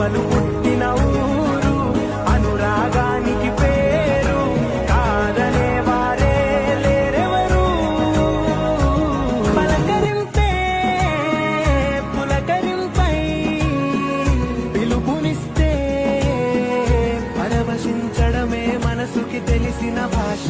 కమలు పుట్టిన ఊరు అనురాగానికి పేరు కాదనే వారే లేరెవరు? పలకరింపే పులకరింపై పిలుపునిస్తే పరవశించడమే మనసుకి తెలిసిన భాష.